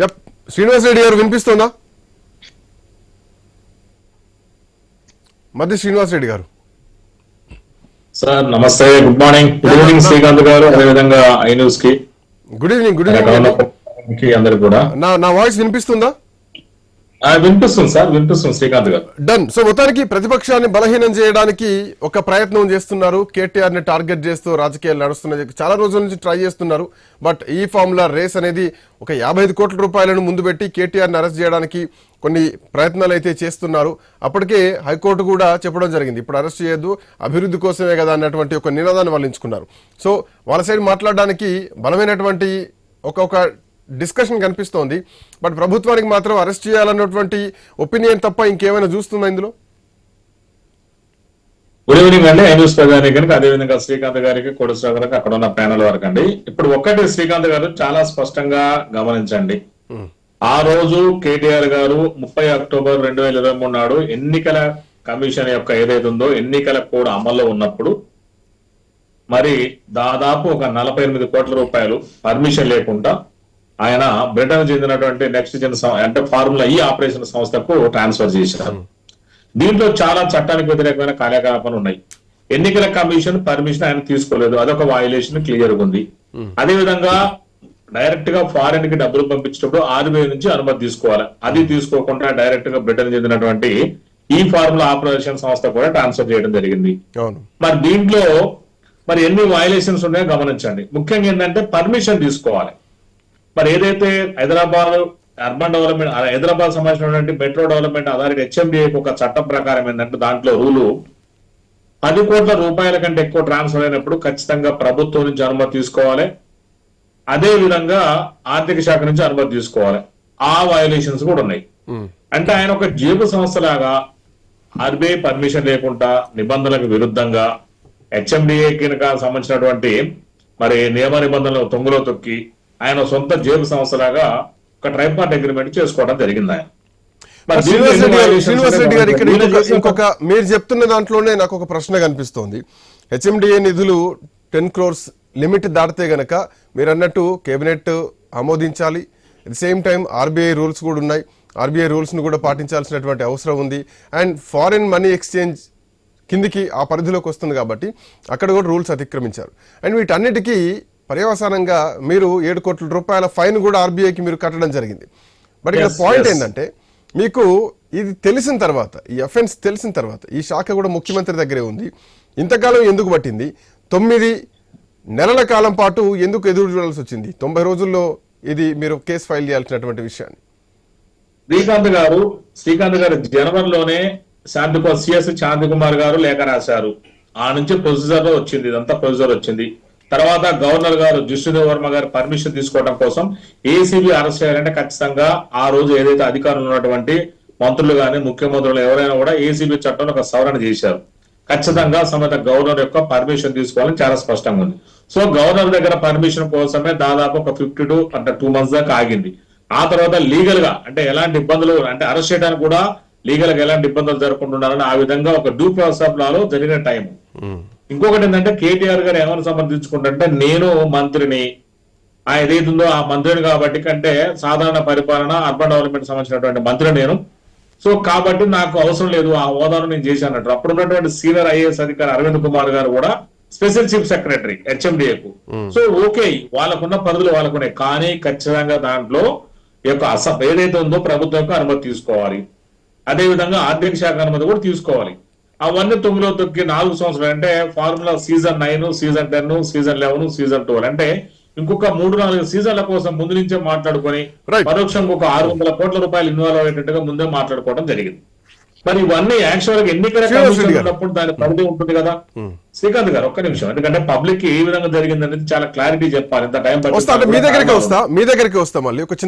Yup Srinivas Reddy గారు వినిపిస్తుందా? మధ్య శ్రీనివాస్ రెడ్డి గారు. సార్ నమస్తే good morning. Good evening Srikanth గారు అదేవిధంగా ఐ న్యూస్కి గుడ్ ఈవినింగ్ గుడ్ ఈవినింగ్. అందరికి కూడా. నా నా వాయిస్ వినిపిస్తుందా? వినిపిస్తుంది సార్ వినిపిస్తుంది శ్రీకాంత్ గారు. డన్ సో మొత్తానికి ప్రతిపక్షాన్ని బలహీనం చేయడానికి ఒక ప్రయత్నం చేస్తున్నారు. కేటీఆర్ని టార్గెట్ చేస్తూ రాజకీయాలు నడుస్తున్నది చాలా రోజుల నుంచి ట్రై చేస్తున్నారు. బట్ ఈ ఫార్ములా రేస్ అనేది ఒక యాభై ఐదు కోట్ల రూపాయలను ముందు పెట్టి కేటీఆర్ని అరెస్ట్ చేయడానికి కొన్ని ప్రయత్నాలు అయితే చేస్తున్నారు. అప్పటికే హైకోర్టు కూడా చెప్పడం జరిగింది. ఇప్పుడు అరెస్ట్ చేయొద్దు అభివృద్ధి కోసమే కదా అన్నటువంటి ఒక నినాదాన్ని వాళ్ళు ఎంచుకున్నారు సో వాళ్ళ సైడ్ మాట్లాడడానికి బలమైనటువంటి ఒక డిస్కషన్ కనిపిస్తోంది. బట్ ప్రభుత్వానికి మాత్రం అరెస్ట్ చేయాలన్నటువంటి ఒపీనియన్ తప్ప ఇంకేమైనా చూస్తుందా ఇందులో? గుడ్ ఈవినింగ్ అండి. ఐ న్యూస్ ప్రజానికి అదేవిధంగా శ్రీకాంత్ గారికి కోడేశ్వర గారికి అక్కడ ఉన్న ప్యానల్ వరకు అండి. ఇప్పుడు ఒక్కటి శ్రీకాంత్ గారు చాలా స్పష్టంగా గమనించండి. ఆ రోజు కేటీఆర్ గారు ముప్పై అక్టోబర్ రెండు వేల ఇరవై మూడు నాడు ఎన్నికల కమిషన్ యొక్క ఏదైతే ఉందో ఎన్నికల కోడ్ అమల్లో ఉన్నప్పుడు మరి దాదాపు ఒక నలభై ఎనిమిది కోట్ల రూపాయలు పర్మిషన్ లేకుండా ఆయన బ్రిటన్ చెందినటువంటి నెక్స్ట్ జన్ అంటే ఫార్ములా ఈ ఆపరేషన్ సంస్థకు ట్రాన్స్ఫర్ చేశారు. దీంట్లో చాలా చట్టానికి వ్యతిరేకమైన కార్యకలాపాలు ఉన్నాయి. ఎన్నికల కమిషన్ పర్మిషన్ ఆయన తీసుకోలేదు. అదొక వాయులేషన్ క్లియర్ ఉంది. అదే విధంగా డైరెక్ట్గా ఫారెన్కి డబ్బులు పంపించేటప్పుడు ఆర్బీఐ నుంచి అనుమతి తీసుకోవాలి. అది తీసుకోకుండా డైరెక్ట్గా బ్రిటన్ చెందినటువంటి ఈ ఫార్ములా ఆపరేషన్ సంస్థ కూడా ట్రాన్స్ఫర్ చేయడం జరిగింది. మరి దీంట్లో మరి ఎన్ని వయలేషన్స్ ఉన్నాయో గమనించండి. ముఖ్యంగా ఏంటంటే పర్మిషన్ తీసుకోవాలి. మరి ఏదైతే హైదరాబాద్ అర్బన్ డెవలప్మెంట్ హైదరాబాద్ సంబంధించినటువంటి మెట్రో డెవలప్మెంట్ అథారిటీ హెచ్ఎండిఏకి ఒక చట్టం ప్రకారం ఏంటంటే దాంట్లో రూలు పది కోట్ల రూపాయల కంటే ఎక్కువ ట్రాన్స్ఫర్ అయినప్పుడు ఖచ్చితంగా ప్రభుత్వం నుంచి అనుమతి తీసుకోవాలి. అదే విధంగా ఆర్థిక శాఖ నుంచి అనుమతి తీసుకోవాలి. ఆ వయలేషన్స్ కూడా ఉన్నాయి. అంటే ఆయన ఒక జేబు సంస్థలాగా ఆర్బీఐ పర్మిషన్ లేకుండా నిబంధనలకు విరుద్ధంగా హెచ్ఎండిఏ కింద సంబంధించినటువంటి మరి నియమ నిబంధనలు తొంగులో తొక్కి ఆయన సొంత జేబు సంస్థలాగా ఒక ట్రైపార్ట్ అగ్రిమెంట్ చేసుకోవడం జరిగింది ఆయన. గారు ఇక్కడ ఇంకొక మీరు చెప్తున్న దాంట్లోనే నాకు ఒక ప్రశ్న కనిపిస్తోంది. హెచ్ఎండిఏ నిధులు టెన్ క్రోర్స్ లిమిట్ దాటితే గనక మీరు అన్నట్టు కేబినెట్ ఆమోదించాలి. At the same time RBI rules కూడా ఉన్నాయి. ఆర్బీఐ రూల్స్ను కూడా పాటించాల్సినటువంటి అవసరం ఉంది. అండ్ ఫారిన్ మనీ ఎక్స్చేంజ్ కిందికి ఆ పరిధిలోకి వస్తుంది కాబట్టి అక్కడ కూడా రూల్స్ అతిక్రమించారు. అండ్ వీటన్నిటికీ పర్యవసానంగా మీరు ఏడు కోట్ల రూపాయల ఫైన్ కూడా ఆర్బీఐకి మీరు కట్టడం జరిగింది. బట్ ఇక్కడ పాయింట్. ఏంటంటే మీకు ఇది తెలిసిన తర్వాత ఈ అఫెన్స్ తెలిసిన తర్వాత ఈ శాఖ కూడా ముఖ్యమంత్రి దగ్గరే ఉంది. ఇంతకాలం ఎందుకు పట్టింది? తొమ్మిది నెలల కాలం పాటు ఎందుకు ఎదురు చూడాల్సి వచ్చింది? తొంభై రోజుల్లో ఇది మీరు కేసు ఫైల్ చేయాల్సినటువంటి విషయాన్ని. శ్రీకాంత్ గారు శ్రీకాంత్ గారు జనవరిలోనే శాంతి సిఎస్ శాంతి కుమార్ గారు లేఖ రాశారు. ఆ నుంచి ప్రొసీజర్ వచ్చింది ఇదంతా ప్రొసీజర్ వచ్చింది. తర్వాత గవర్నర్ గారు జిష్ణుదేవ్ వర్మ గారు పర్మిషన్ తీసుకోవడం కోసం ఏసీబీ అరెస్ట్ చేయాలంటే ఖచ్చితంగా ఆ రోజు ఏదైతే అధికారులు ఉన్నటువంటి మంత్రులు గాని ముఖ్యమంత్రులు ఎవరైనా కూడా ఏసీబీ చట్టంలో ఒక సవరణ చేశారు. ఖచ్చితంగా సమేత గవర్నర్ యొక్క పర్మిషన్ తీసుకోవాలని చాలా స్పష్టంగా ఉంది. సో గవర్నర్ దగ్గర పర్మిషన్ కోసమే దాదాపు ఒక ఫిఫ్టీ టు అంటే టూ మంత్స్ దాకా ఆగింది. ఆ తర్వాత లీగల్గా అంటే ఎలాంటి ఇబ్బందులు అంటే అరెస్ట్ చేయడానికి కూడా లీగల్గా ఎలాంటి ఇబ్బందులు జరగకుండా ఆ విధంగా ఒక డ్యూ ప్రాసెస్ ఆఫ్ లాలో జరిగిన టైం ఇంకొకటి ఏంటంటే కేటీఆర్ గారు ఏమని సమర్థించుకుంటే నేను మంత్రిని. ఆ ఏదైతుందో ఆ మంత్రిని కాబట్టి కంటే సాధారణ పరిపాలన అర్బన్ డెవలప్మెంట్ సంబంధించినటువంటి మంత్రి నేను. సో కాబట్టి నాకు అవసరం లేదు ఆ హోదాను నేను చేశానట్టు అప్పుడు ఉన్నటువంటి సీనియర్ ఐఏఎస్ అధికారి అరవింద్ కుమార్ గారు కూడా స్పెషల్ చీఫ్ సెక్రటరీ హెచ్ఎండిఏకు. సో ఓకే వాళ్ళకున్న పరిధులు వాళ్ళకున్నాయి. కానీ ఖచ్చితంగా దాంట్లో యొక్క అస ఏదైతే ఉందో ప్రభుత్వం యొక్క అనుమతి తీసుకోవాలి. అదే విధంగా ఆర్థిక శాఖ అనుమతి కూడా తీసుకోవాలి. అవన్నీ తొమ్మిదిలో తొక్కి నాలుగు సంవత్సరాలు అంటే formula season nine season ten season eleven season twelve అంటే ఇంకొక మూడు నాలుగు సీజన్ల కోసం ముందు నుంచే మాట్లాడుకొని. పరోక్షంగా ఒక ఆరు వందల కోట్ల రూపాయలు ఇన్వాల్వ్ అయ్యేటట్టుగా ముందే మాట్లాడుకోవడం జరిగింది. మరి ఇవన్నీ యాక్చువల్గా ఎన్నికల. ఉన్నప్పుడు దాని పరిధి ఉంటుంది కదా. శ్రీకాంత్ గారు ఒక్క నిమిషం. ఎందుకంటే పబ్లిక్ ఏ విధంగా జరిగింది అనేది చాలా క్లారిటీ చెప్పాలి. ఇంత టైం మీ దగ్గరికి వస్తా మీ దగ్గరికి వస్తా మళ్ళీ.